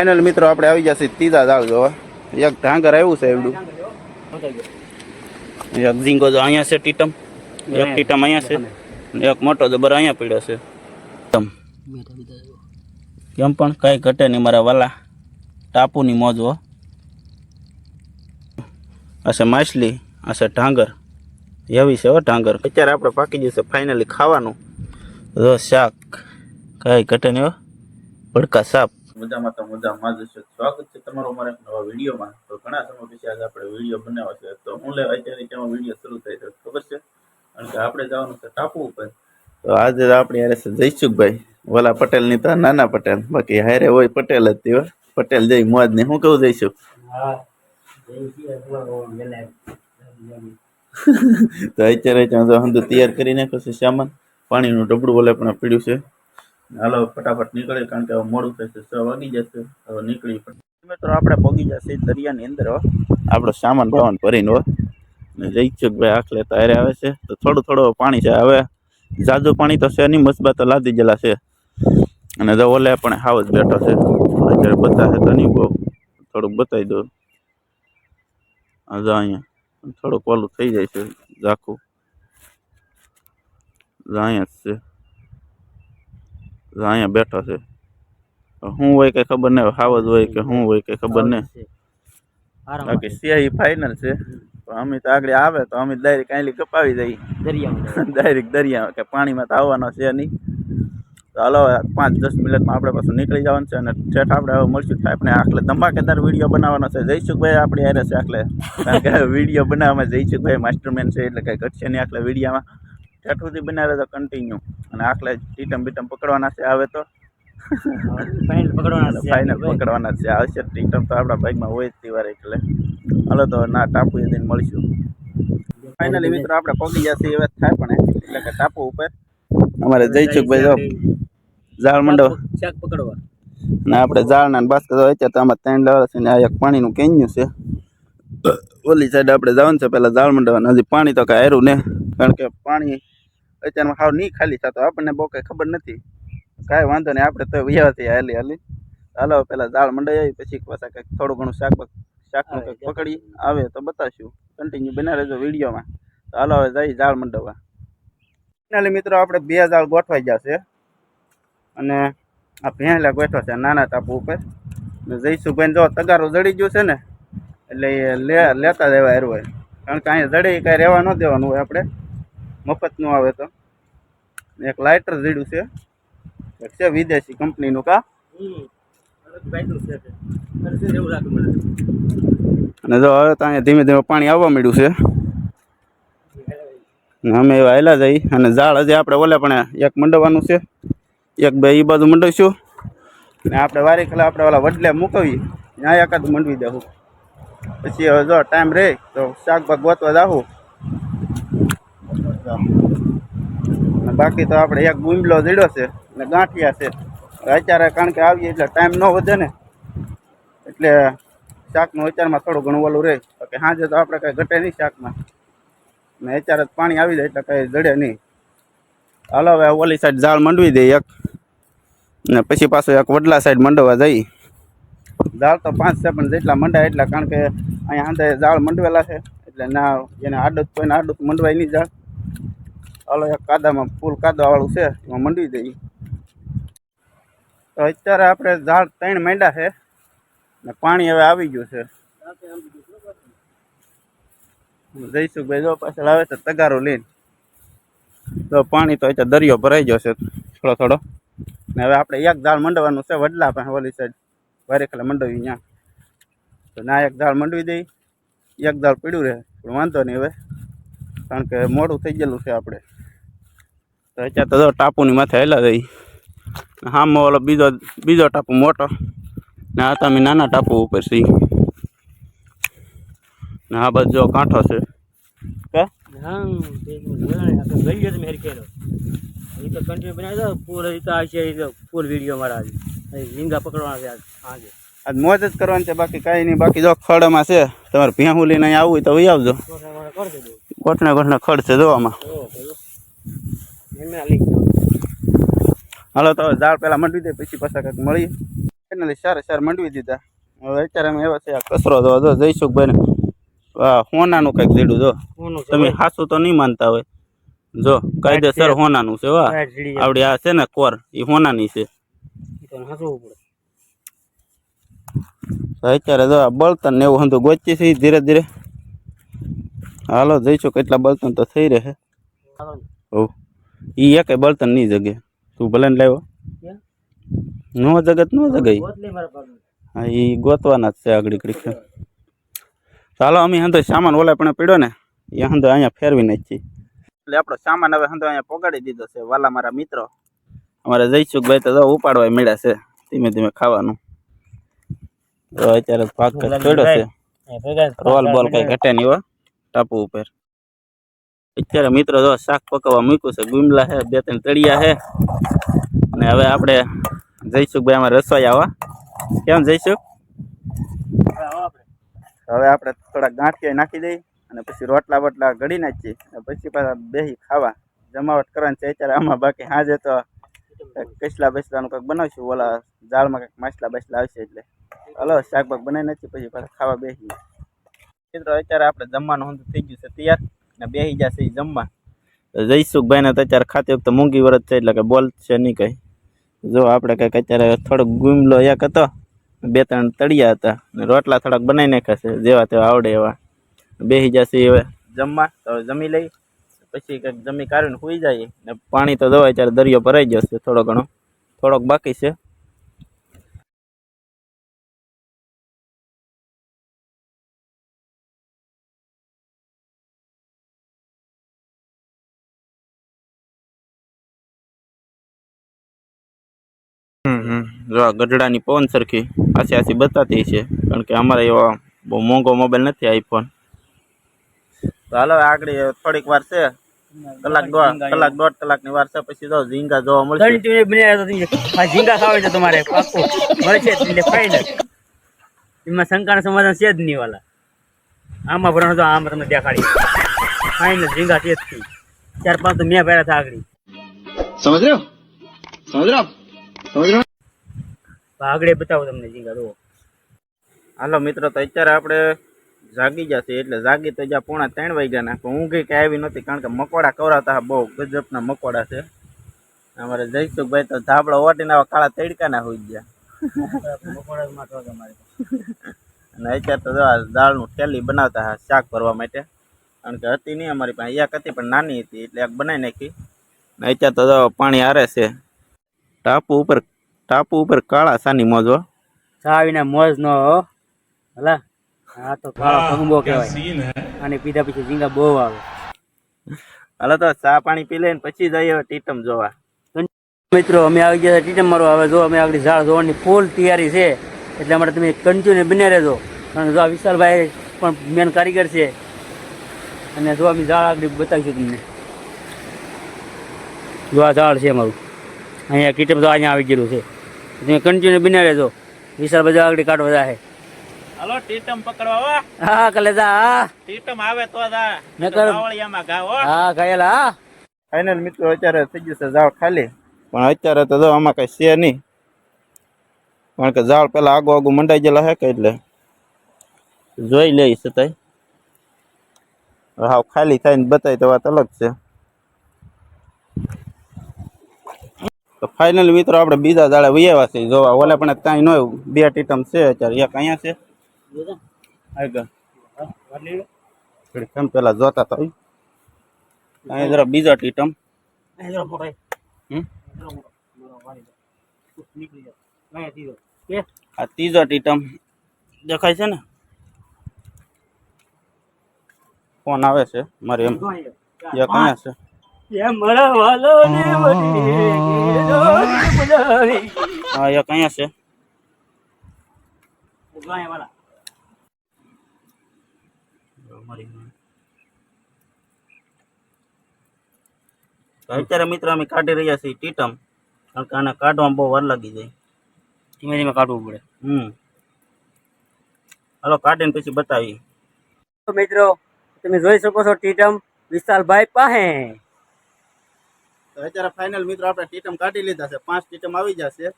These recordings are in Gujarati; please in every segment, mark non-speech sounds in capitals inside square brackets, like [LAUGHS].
ફાઇનલ મિત્રો, આપણે આવી જશે ત્રીજા દાળ જોવા એક ઢાંગર આવ્યું છે એવડું. એક ઝીંગો જો અહીંયા છે ટીટમ. એક ટીટમ અહીંયા છે. એક મોટો જબર અહીંયા પડ્યો છે. ટીટમ. કેમ પણ કઈ ઘટે નહીં મારા વાલા. ટાપુની મોજ હો. છે માછલી, આ ઢાંગર. એવી છે હો ઢાંગર. અત્યારે આપણે પાકી જશે ફાઇનલી ખાવાનું. જો શાક. કઈ ઘટે નહીં હો. ભડકા સાપ. મજામાં તો મજામાં જ છે. સ્વાગત છે તમારો અમારા નવા વિડીયોમાં. તો ઘણા સમય પછી આજે આપણે વીડિયો બનાવ્યો છે. તો હું લે અત્યારે તેમાં વીડિયો શરૂ થાય છે ખબર છે? કારણ કે આપણે જવાનું છે ટાપુ ઉપર. તો આજે આપણે યારે છે જયસુખભાઈ. વલા પટેલની તો નાના પટેલ. બાકી હારે હોય પટેલ જ તેવા પટેલ જઈ મોજ ને. હું કહું જઈશું? [LAUGHS] તો અત્યારે ત્યાં તો તૈયાર કરી નાખ્યો છે સામાન. પાણીનું ડબડું બોલે પણ પીડ્યું છે. હાલો ફટાફટ નીકળે, કારણ કે હવે મોડું થશે છ વાગી જશે. હવે નીકળી પડે મિત્રો, આપણે પગી જશે દરિયાની અંદર આપણો સામાન બામાન ભરીને, હો. ને જઈચુકભાઈ આખલે તારે આવે છે. તો થોડું થોડું પાણી છે. હવે જાજુ પાણી તો છે નહીં, મસબા તો લાદી ગયેલા છે. અને જો ઓલે પણ હાવ જ બેઠો છે. અત્યારે બતાવે તો નહીં બહુ. થોડુંક બતાવી દો આ જો અહીંયા. થોડુંક ઓલું થઈ જાય છે ઝાખું અહીંયા જ છે. અહીંયા બેઠો છે. શું હોય કઈ ખબર નહીં હાવજ હોય કે શું હોય કઈ ખબર નહીં. બાકી સિયાહી ફાઇનલ છે. તો અમે તો આગળ આવે તો અમે ડાયરેક્ટ કાંઈ કપાવી દઈએ ડાયરેક્ટ દરિયા કે પાણીમાં તો આવવાનો છે નહીં. તો હાલો પાંચ દસ મિનિટમાં આપણે પાછું નીકળી જવાનું છે અને ઠેઠ આપણે હવે મળશું થાય. આપણે આખલે ધમાકેદાર વીડિયો બનાવવાનો છે. જયસુખભાઈ આપણે યારે છે આખલે. કારણ કે [LAUGHS] વીડિયો બનાવવામાં જયસુખભાઈ માસ્ટરમેન છે એટલે કંઈ ઘટશે નહીં આખલે વિડીયોમાં ઠેઠ સુધી તો કન્ટિન્યુ અને આખલે ટીટમ બીટમ પકડવાના છે આવે તો. ફાઇનલ પકડવાના છે આવશે ટીટમ તો આપણા બાઇકમાં હોય જ તિવાર એટલે હાલો તો ના ટાપુ જઈને મળીશું. ફાઇનલી મિત્રો આપણે પગી જશે એવા થાય પણ એટલે કે ટાપુ ઉપર. અમારે જયસુખભાઈ જો ઝાડ મંડો શાક પકડવા. ને આપણે ઝાડના બાસ્કેટ હોય છે તો આમાં ત્રણ લેવલ છે ને આ એક પાણીનું કેન્યું છે. ઓલી સાઈડ આપણે જવાનું છે પહેલાં ઝાડ મંડવાનું. હજી પાણી તો કાંઈ હેરું ને. કારણ કે પાણી અત્યારમાં હાવ નહીં ખાલી થતો. આપણને બહુ કંઈ ખબર નથી. કાંઈ વાંધો નહીં આપણે તો વ્યવસ્થિત હાલી હાલી. હાલો પહેલાં દાળ મંડાઈ આવી પછી પાછા કંઈક થોડું ઘણું શાક બક- શાકનું કંઈક પકડી આવે તો બતાવશું. કન્ટિન્યુ બના રહેજો વિડીયોમાં. તો હાલો હવે જઈ દાળ મંડવા. ફાઇનલી મિત્રો આપણે બે દાળ ગોઠવાઈ જશે. અને આ ભેંલા ગોઠવા છે નાના ટાપુ ઉપર. ને જઈશુભાઈ જો તગારો જડી ગયો છે ને એટલે એ લે લેતા દેવા હારું હોય. કારણ કે અહીંયા જડે કાંઈ રહેવા ન દેવાનું હોય આપણે. મફતનું આવે તો. એક લાઇટર જડ્યું છે. એક છે વિદેશી કંપનીનું કા? અને જો હવે ત્યાં ધીમે ધીમે પાણી આવવા માંડ્યું છે. અમે એવા હેલા જઈ અને ઝાડ હજી આપણે ઓલે પણ એક મંડવાનું છે. એક બે એ બાજુ મંડવીશું ને આપણે વારી ખલા આપણે ઓલા વડલે મૂકવી ત્યાં એકાદ મંડવી દેવું પછી હવે જો ટાઈમ રહે તો શાકભાગ ગોતવા જાવું બાકી તો આપણે એક ગુંબલો દીડો છે ને ગાંઠિયા છે. અત્યારે કારણ કે આવીએ એટલે ટાઈમ ન વધે ને. એટલે શાકનું અત્યારમાં થોડું ઘણું ઓલું રહે. કે સાંજે તો આપણે કાંઈ ઘટે નહીં શાકમાં. ને અત્યારે પાણી આવી જાય એટલે કાંઈ જડે નહીં. હાલો હવે ઓલી સાઈડ ઝાડ મંડવી દઈએ એક. ને પછી પાછું એક વડલા સાઈડ મંડવા જઈ ઝાડ તો પાંચ છે પણ જેટલા મંડાય એટલા કારણ કે અહીંયા આંધે ઝાડ મંડવેલા છે. એટલે ના, એને આડત કોઈને આડત મંડવાય નહીં ઝાડ. હાલો, એક કાદામાં ફૂલ કાદાવાળું છે, એમાં મંડવી દઈએ. તો અત્યારે આપણે ઝાડ ત્રણ માંડ્યા છે, ને પાણી હવે આવી ગયું છે. જઈશું ભાઈ જો પાછળ આવે છે તગારો લઈને. તો પાણી તો અત્યારે દરિયો ભરાઈ ગયો છે, થોડો થોડો. ને હવે આપણે એક ઝાડ મંડવાનું છે, વડલા પાસે, ઓલી સાઈડ વારેખલે મંડવી ત્યાં. તો ના, એક ઝાડ મંડવી દઈ એક ઝાડ પીડ્યું રહે, પણ વાંધો નહીં હવે. કારણ કે મોડું થઈ ગયેલું છે આપણે. તો અત્યારે તો જો ટાપુની માથે હેલા જઈ હામાં ઓલો બીજો બીજો ટાપુ મોટો. ને આ તમે નાના ટાપુ ઉપર છીએ. ને આ બાજુ જો કાંઠો છે. કે? હા તે જોયા આપણે ગઈ ગયો મેર કેરો એ તો કન્ટિન્યુ બનાવી દો પૂર એ તો આ છે એ તો ફૂલ વીડિયો મારા આજે અહીં ઝીંગા પકડવાના છે આજ આજે આજ મોજ જ કરવાની છે બાકી કાંઈ નહીં બાકી જો ખડમાં છે તમારે ભેહું લઈને અહીંયા આવવું હોય તો વહી આવજો. તો તમારે કરી દેજો ગોઠને ગોઠને ખડ છે જોવામાં હાલો તો હવે ઝાડ પહેલાં મંડવી દે પછી પાછા કંઈક મળીએ. ફાઇનલી સારા સારા મંડવી દીધા. હવે અત્યારે અમે એવા છે આ કચરો જો જો જયસુખભાઈ ને આ હોનાનું કંઈક દીધું જો. તમે હાસું તો નહીં માનતા હોય. જો કાયદેસર હોનાનું છે વાહ? જીડી આવડી આ છે ને કોર એ હોનાની છે. તો તો અત્યારે જો આ બળતણ ને એવું હંધું ગોચી છે ધીરે ધીરે. હાલો જઈશું કેટલા બળતણ તો થઈ રહે. હાલો ને. એક ઈ એકે બળતણ નહીં જગે. તું ભલે ને લાવ્યો. નો જગત નો જગાઈ. હા ઈ ગોતવાના જ છે આગળ ક્રિકેટ ચાલો અમે હંધો સામાન ઓલા પણ પડ્યો ને. એ હંધો અહીંયા ફેરવી નાખી એટલે આપણો સામાન હવે હંધો અહીંયા પોગાડી દીધો છે. વાલા મારા મિત્રો. અમારે જયસુખભાઈ તો ઉપાડવા મળ્યા છે. ધીમે ધીમે ખાવાનું. તો અત્યારે ભાગ પડ્યો છે. એ રોલ બોલ કઈ ઘટે નહીં હો. ટાપુ ઉપર. અત્યારે મિત્રો જો શાક પકવવા મૂક્યું છે. ગુમલા છે, બે ત્રણ તળિયા છે. અને હવે આપણે જઈશું ભાઈ આમાં રસોઈ આવવા કેમ જઈશું? હવે આપણે થોડા ગાંઠિયા નાખી દઈ અને પછી રોટલા બોટલા ઘડી નાખીએ. પછી પાછા બેસી ખાવા. જમાવટ કરવાની છે અત્યારે આમાં બાકી હાજે તો કસલા બસલાનું કંઈક બનાવશું. ઓલા જાળમાં કંઈક માછલા બસલા આવશે એટલે. હલો, શાકભાગ બનાવી નાખીએ, પછી પાછા ખાવા બેસી મિત્રો, અત્યારે આપણે જમવાનું થઈ ગયું છે તૈયાર. ને બે જશે જમવા. જયસુખભાઈને તો અત્યારે ખાતી વખતે મૂંગી વરસ છે, એટલે કે બોલશે નહીં કંઈ. જો આપણે કંઈક અત્યારે થોડોક ગુમલો એક હતો, બે ત્રણ તળિયા હતા, ને રોટલા થોડાક બનાવી નાખ્યા છે, જેવા તેવા આવડે એવા. બેસી જશે હવે જમવા, તો જમી લઈ, પછી કંઈક જમી કાઢીને સુઈ જાય. ને પાણી તો દવાય ત્યારે દરિયો ભરાઈ જશે થોડો ઘણો. થોડોક બાકી છે. જો આ ગઢડાની પવન સરખી આસી આસી બતાતી છે કારણ કે અમારે એવા બહુ મોંઘો મોબાઈલ નથી આઈફોન. હાલો આગળ થોડીક વાર છે. કલાક દોઢ કલાક દોઢ કલાકની વાર છે પછી તો ઝીંગા જોવા મળશે. ઝીંગા. ખાવે છે તમારે પાકો મળે છે એમાં શંકાના સમાધાન છે જ નહીં વાલા. આમાં ભરણ તો આમ તમને દેખાડી ફાઈનલ ઝીંગા છે જ ચાર પાંચ તો મેં પહેર્યા થાય આગળ. સમજ રહ્યો? સમજ રહ્યો? આગળ બતાવો તમને ઝીંગા જુઓ હાલો મિત્રો તો અત્યારે આપણે જાગી જશે એટલે જાગી તો જ્યાં પોણા ત્રણ વાગ્યા નાખો ઊંઘી કઈ આવી નથી કારણ કે મકોડા કવરાતા બહુ ગજબના મકોડા છે. અમારે જયસુખભાઈ તો ધાબળો ઓટીને કાળા તડકાના હોઈ ગયા. [LAUGHS] અને અત્યારે તો જો આ દાળનું થેલી બનાવતા હા શાક ભરવા માટે. કારણ કે હતી નહીં અમારી પાસે એક હતી પણ નાની હતી એટલે એક બનાવી નાખી. ને અત્યારે તો પાણી હારે છે. ટાપુ ઉપર ટાપુ ઉપર કાળા સાની મોજો ચાવીના મોજ નો હલા. હા તો કાળો ભંગો કહેવાય. અને પીધા પછી ઝીંગા બહુ આવે. હાલો તો ચા પાણી પી લઈને પછી જઈએ ટીટમ જોવા. મિત્રો અમે આવી ગયા ટીટમ મારો હવે જો અમે આગળ ઝાડ જોવાની ફૂલ તૈયારી છે. એટલા માટે તમે કન્ટિન્યુ બને રહેજો. અને જો આ વિશાલભાઈ પણ મેન કારીગર છે. અને જો અમે ઝાડ આગળ બતાવીશું તમને. જો આ ઝાડ છે અમારું. અહીંયા કિચન તો અહીંયા આવી ગયેલું છે. તમે કન્ટિન્યુ બિના રહેજો. વિશાલભાઈ બધા આગળ કાઢવા જાય હાલો ટીટમ પકડવા વા હા ટીટમ આવે તો જા. નકર- બાવળિયામાં ઘા હા. ગયેલા હા. ફાઇનલ મિત્રો અત્યારે થઈ ગયું છે ઝાડ ખાલી. પણ અત્યારે તો જો આમાં કઈ છે નહીં. કારણ કે ઝાડ પેલા આગો આગું મંડાઈ ગયેલા હે કે એટલે? જોઈ લઈ છતાંય. હાવ ખાલી થાય ને બતાય તો વાત અલગ છે. તો ફાઇનલ મિત્રો આપણે બીજા દાડે વૈયાવા છે જોવા, ઓલે પણ કાંઈ ન હોય બે ટીટમ છે અત્યારે. એક અહીંયા છે. આગળ ઘડીક કેમ પેલા જોતા તો અહીંયા જરા બીજા ટીટમ હમ? આ ત્રીજો ટીટમ દેખાય છે ને? ફોન આવે છે. મારે એમ. એક અહીંયા છે. મારા વાલો ને હા એક અહીંયા છે. તો અત્યારે મિત્રો અમે કાઢી રહ્યા છીએ ટીટમ કારણ કે આને કાઢવામાં બહુ વાર લાગી જાય. ધીમે ધીમે કાઢવું પડે. હમ. હાલો કાઢીને પછી બતાવી મિત્રો તમે જોઈ શકો છો ટીટમ વિશાલભાઈ પાસે તો અત્યારે ફાઇનલ મિત્રો આપણે ટીટમ કાઢી લીધા છે. પાંચ ટીટમ આવી જશે.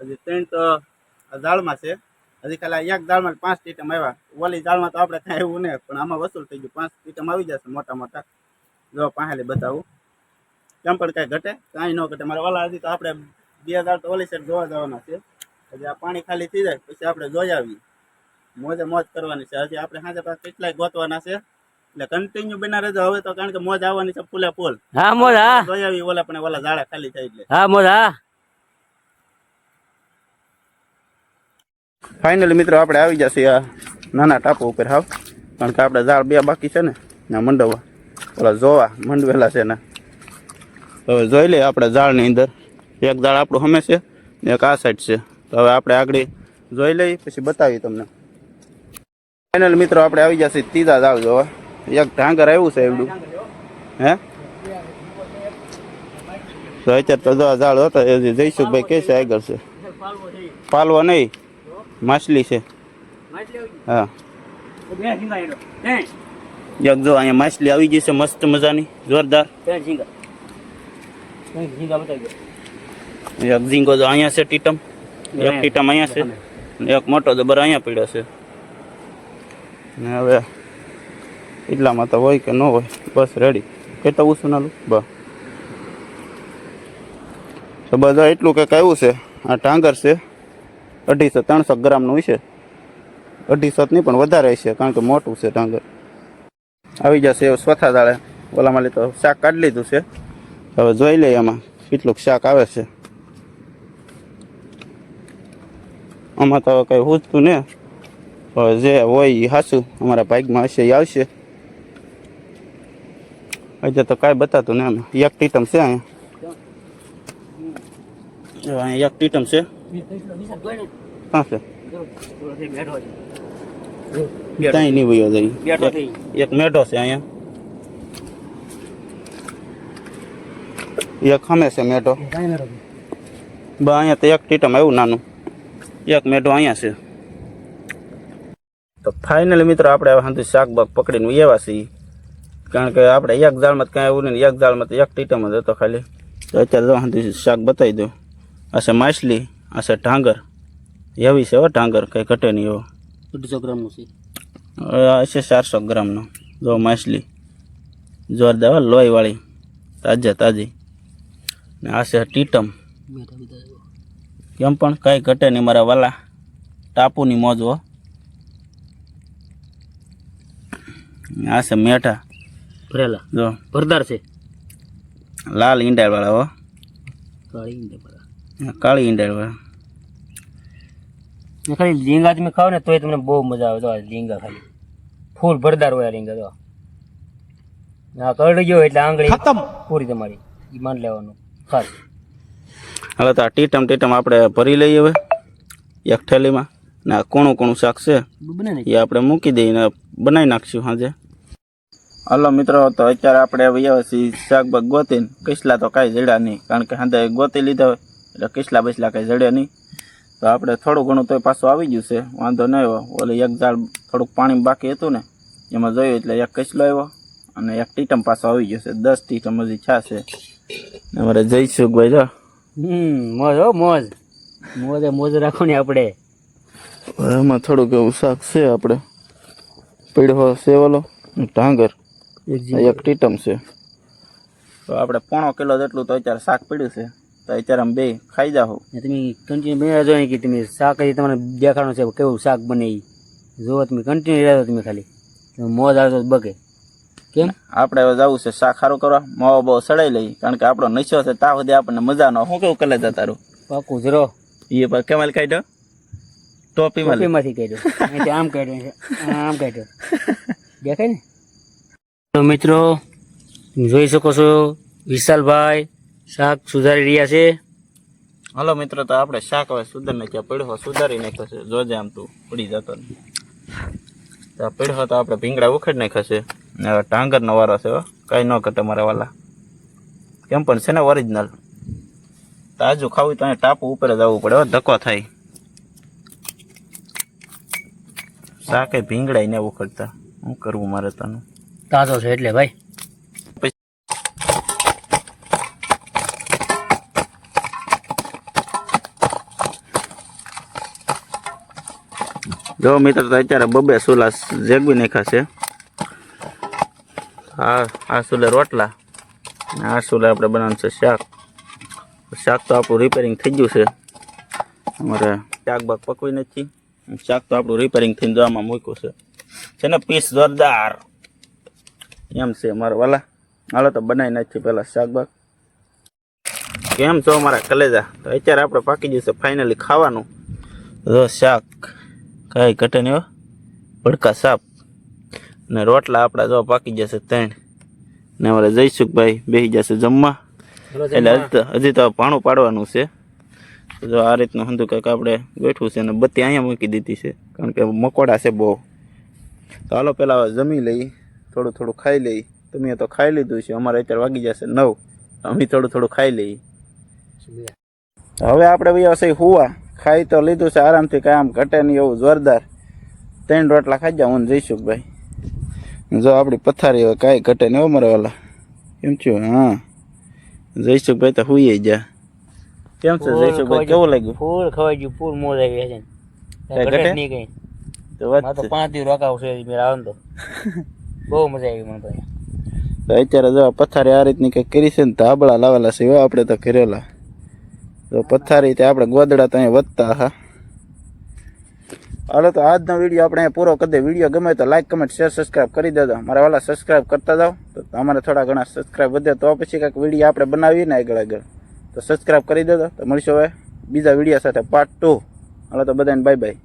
હજી ત્રણ તો દાળમાં છે. હજી ખાલી એક દાળમાં પાંચ ટીટમ આવ્યા. ઓલી દાળમાં તો આપણે કાંઈ એવું નહીં, પણ આમાં વસૂલ થઈ ગયું. પાંચ ટીટમ આવી જશે મોટા મોટા. જો પાહેલી બતાવું. કેમ પણ કાંઈ ઘટે? કાંઈ ન ઘટે. મારે ઓલા હજી તો આપણે બે દાળ તો ઓલી સાઈડ જોવા જવાના છે. હજી આ પાણી ખાલી થઈ જાય, પછી આપણે જોઈ આવીએ. મોજે મોજ કરવાની છે. હજી આપણે સાંજે કેટલાય ગોતવાના છે. એટલે કન્ટિન્યુ બના રહેજો. હવે તો કારણ કે મોજ આવવાની છે ફૂલે ફૂલ. હા મોજ હા. જોઈ આવી ઓલા પણ ઓલા ઝાડા ખાલી થાય એટલે. હા મોજ હા. ફાઇનલી મિત્રો આપણે આવી જશે આ નાના ટાપુ ઉપર હાવ કારણ કે આપણે ઝાડ બે બાકી છે ને ના મંડવા. ઓલા જોવા મંડવેલા છે ને. હવે જોઈ લઈએ આપણે ઝાડની અંદર. એક ઝાડ આપણું હમે છે એક આ સાઈડ છે. તો હવે આપણે આગળ જોઈ લઈએ પછી બતાવી તમને. ફાઇનલ મિત્રો આપણે આવી જશે ત્રીજા ઝાડ જોવા. એક ઢાંગર આવ્યું છે એવડું. હે? તો અત્યારે તો જો આ ઝાડ હતો, એ જયસુખભાઈ કે છે, આગળ છે. પાલવો નહીં. માછલી છે. હા. એક જો અહીંયા માછલી આવી ગઈ છે, મસ્ત મજાની, જોરદાર. એક ઝીંગો જો અહીંયા છે, ટીટમ. એક ટીટમ અહીંયા છે. ને એક મોટો જબર અહીંયા પડ્યો છે. ને હવે એટલામાં તો હોય કે ન હોય, બસ રેડી કેટલા ઉછું નાલું બસ. તો બધા એટલું કંઈક આવ્યું છે? આ ટાંગર છે. અઢીસો, ત્રણસો ગ્રામનું છે અઢીસો નહીં, પણ વધારે છે કારણ કે મોટું છે ટાંગર. આવી જશે એવું સ્વથા દાળે ઓલામાં લીધો શાક કાઢી લીધું છે. હવે જોઈ લઈએ એમાં કેટલુંક શાક આવે છે. આમાં તો કંઈ પૂછતું ને. જે હોય એ હાસું અમારા ભાગમાં હશે એ આવશે. હજે તો કાંઈ બતાતું ને એમ એક ટીટમ છે અહીંયા. અહીંયા એક ટીટમ છે. હા છે ત્યાં નહીં વયો જાય. એક મેઢો છે અહીંયા. એક ખમે છે મેઢો. બા અહીંયા તો એક ટીટમ આવ્યું નાનું. એક મેઢો અહીંયા છે. તો ફાઇનલી મિત્રો આપણે હવે હાંથી શાક બાક પકડીને એવા છીએ. કારણ કે આપણે એક જાળમાં કાંઈ એવું નહીં એક જાળમાં તો એક ટીટમ જ હતો ખાલી. તો અત્યારે શાક બતાવી દઉં. આ છે માછલી આ છે ઢાંગર. એવી છે હો ઢાંગર કંઈ ઘટે નહીં એવો. અઢીસો ગ્રામનું છે. આ છે ચારસો ગ્રામનો જો માછલી. જોરદાર લોહીવાળી તાજા તાજી. ને આ છે ટીટમ. કેમ પણ કાંઈ ઘટે નહીં મારા વાલા. ટાપુની મોજ હો. આ છે મેઠા. ભરેલા? જો. ભરદાર છે? લાલ ઈંડાળવાળા હો. કાળી ઈંડાળ વાળા કાળી ઈંડાળવાળા વાળા ખાલી લીંગા તમે ખાવ ને તોય તમને બહુ મજા આવે. તો આ લીંગા ખાલી. ફૂલ ભરદાર હોય આ લીંગા તો આ કરડી ગયો એટલે આંગળી પૂરી તમારી. ઈ માન લેવાનું. ખાસ. હવે તો આ ટીટમ ટીટમ આપણે ભરી લઈએ હવે એક થેલીમાં. ને આ કોણું કોણું શાક છે. એ આપણે મૂકી દઈએ ને બનાવી નાખશું સાંજે હાલો મિત્રો તો અત્યારે આપણે આવ્યા શાકભાગ ગોતીને. કિસલા તો કાંઈ જડ્યા નહીં કારણ કે સાંજે ગોતી લીધા હોય એટલે કિસલા બસલા કાંઈ જડ્યા નહીં. તો આપણે થોડું ઘણું તો પાછું આવી ગયું છે વાંધો નહીં આવ્યો. ઓલે એક ઝાડ થોડુંક પાણી બાકી હતું ને એમાં જોયું એટલે એક કિસલો આવ્યો અને એક ટીટમ પાછો આવી ગયો છે દસ ટીટમ હજી છા. છે અમારે જઈશું ભાઈ જો. હમ મોજ હો મોજ. મોજે મોજ રાખો ને આપણે એમાં થોડુંક એવું શાક છે આપણે. પીડો સેવલો ઢાંગર એક ટીટમ છે. તો આપણે પોણો કિલો જેટલું તો અત્યારે શાક પડ્યું છે. તો અત્યારે અમે બે ખાઈ જાઓ તમે કન્ટિન્યુ બે જો કે તમે શાક હજી તમને દેખાડવાનું છે કેવું શાક બને એ જો તમે કન્ટિન્યુ રહેજો તમે ખાલી. મોજ આવતો બકે. કેમ? આપણે હવે જવું છે શાક સારું કરવા. માવો બહુ સડાઈ લઈ કારણ કે આપણો નશો છે ત્યાં સુધી આપણને મજા ન હું શું કેવું કલે જતા રહું. પાકું જરો એ પણ કેમાલ કાઢ્યો. ટોપીમાંથી. કાઢ્યો. આમ કાઢ્યો આમ કાઢ્યો. [LAUGHS] દેખાય ને? તો મિત્રો, જોઈ શકો છો, વિશાલભાઈ શાક સુધારી રહ્યા છે. હલો મિત્રો, તો આપણે શાક હવે સુધાર નાખ્યા પડ્યો? સુધારી નાખ્યો છે. જોજે આમ તું ઉડી જતો તો પડ્યો તો આપણે ભીંગડા ઉખેડ નાખ્યા છે. હવે ટાંગરનો વારો છે કાંઈ ન ઘટે મારા વાલા. કેમ પણ છે ને ઓરિજિનલ તાજું ખાવું તો ટાપુ ઉપર જ આવવું પડે ધક્કો થાય. શાકે ભીંગડાય ને ઉખડતા. શું કરવું મારે તને? તાજો છે એટલે ભાઈ. જો મિત્ર, તો અત્યારે બબે સુલા જેગવી નાખ્યા છે. હા આ સુલે રોટલા. આ સુલે આપણે બનાવવાનું છે શાક. શાક તો આપણું રિપેરિંગ થઈ ગયું છે. અમારે શાક બાક પકવી નથી. શાક તો આપણું રિપેરિંગ થઈને જોવામાં મૂક્યું છે. છે ને પીસ જોરદાર. એમ છે મારા વાલા. હાલો તો બનાવી નાખીએ પહેલાં શાકભાગ. કેમ છો અમારા કલેજા? તો અત્યારે આપણે પાકી જશે ફાઇનલી ખાવાનું. જો શાક કાંઈ ઘટે નહીં હો. ભડકા સાપ. ને રોટલા આપણા જો પાકી જશે ત્રણ. ને અમારે જયસુખભાઈ બેસી જશે જમવા. એટલે હજી તો પાણું પાડવાનું છે. જો આ રીતનું હંધું કંઈક આપણે બેઠું છે અને બત્તી અહીંયા મૂકી દીધી છે. કારણ કે મકોડા છે બહુ. તો હાલો પહેલાં હવે જમી લઈ થોડું થોડું ખાઈ લઈ. તમે તો ખાઈ લીધું છે અમારે અત્યારે વાગી જશે નવ. અમે થોડું થોડું ખાઈ લઈએ હવે આપણે ભાઈ હશે હુવા. ખાઈ તો લીધું છે આરામથી કાંઈ આમ ઘટે નહીં એવું જોરદાર. ત્રણ રોટલા ખાઈ જાઉં હું ને જઈશુભાઈ જો આપણી પથારી હવે કાંઈ ઘટે નહીં અમારે મારા વાલા. કેમ છું? હા. જઈશુભાઈ તો હુઈ જા. કેમ છે? જઈશુભાઈ કેવું લાગ્યું? ફૂલ ખવાઈ ગયું ફૂલ મોજ આવી છે ઘટે નહીં કઈ. તો વાત મારે તો. પાંચ દિવસ રોકાવ છે મેં આવે તો. [LAUGHS] બહુ મજા આવી મને તો તો અત્યારે જો આ પથારી આ રીતની કંઈક કરી છે ને ધાબળા લાવેલા છે હો આપણે તો કરેલા તો પથારી તે આપણે ગોદડા તો અહીંયા વધતા હા. હાલો તો આજનો વીડિયો આપણે અહીંયા પૂરો કરી દે વીડિયો ગમે તો લાઈક કમેન્ટ શેર સબસ્ક્રાઈબ કરી દેજો. મારા વાલા સબસ્ક્રાઈબ કરતા જાઓ. તો અમારે થોડા ઘણા સબસ્ક્રાઈબ વધે. તો પછી કંઈક વીડિયો આપણે બનાવીએ ને આગળ આગળ. તો સબસ્ક્રાઈબ કરી દેજો. તો મળીશું હવે બીજા વીડિયો સાથે પાર્ટ ટુ હાલો તો બધાને બાય બાય